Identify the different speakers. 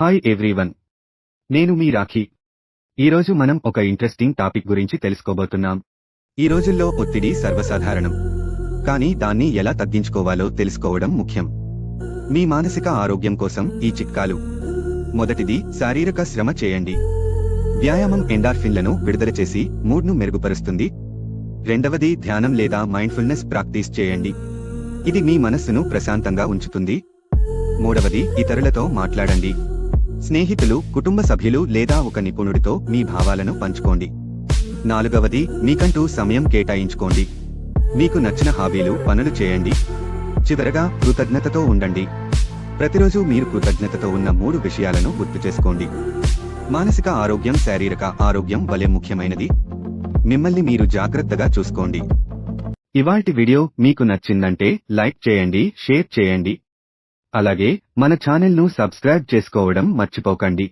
Speaker 1: Hi everyone నేను మీ రాఖీ. ఈరోజు మనం ఒక ఇంట్రెస్టింగ్ టాపిక్ గురించి తెలుసుకోబోతున్నాం. ఈ రోజుల్లో ఒత్తిడి సర్వసాధారణం. కానీ దాన్ని ఎలా తగ్గించుకోవాలో తెలుసుకోవడం ముఖ్యం. మీ మానసిక ఆరోగ్యం కోసం ఈ చిట్కాలు. మొదటిది శారీరక శ్రమ చేయండి. వ్యాయామం ఎండార్ఫిన్లను విడుదల చేసి మూడ్ను మెరుగుపరుస్తుంది. రెండవది ధ్యానం లేదా మైండ్ఫుల్నెస్ ప్రాక్టీస్ చేయండి. ఇది మీ మనస్సును ప్రశాంతంగా ఉంచుతుంది. మూడవది ఇతరులతో మాట్లాడండి. స్నేహితులు కుటుంబ సభ్యులు లేదా ఒక నిపుణుడితో మీ భావాలను పంచుకోండి. నాలుగవది మీకంటూ సమయం కేటాయించుకోండి. మీకు నచ్చిన హాబీలు పనులు చేయండి. చివరగా కృతజ్ఞతతో ఉండండి. ప్రతిరోజు మీరు కృతజ్ఞతతో ఉన్న మూడు విషయాలను గుర్తు చేసుకోండి. మానసిక ఆరోగ్యం శారీరక ఆరోగ్యం వలె ముఖ్యమైనది. మిమ్మల్ని మీరు జాగ్రత్తగా చూసుకోండి. ఇవాల్టి వీడియో మీకు నచ్చిందంటే లైక్ చేయండి షేర్ చేయండి. అలాగే మన ఛానల్ను సబ్స్క్రైబ్ చేసుకోవడం మర్చిపోకండి.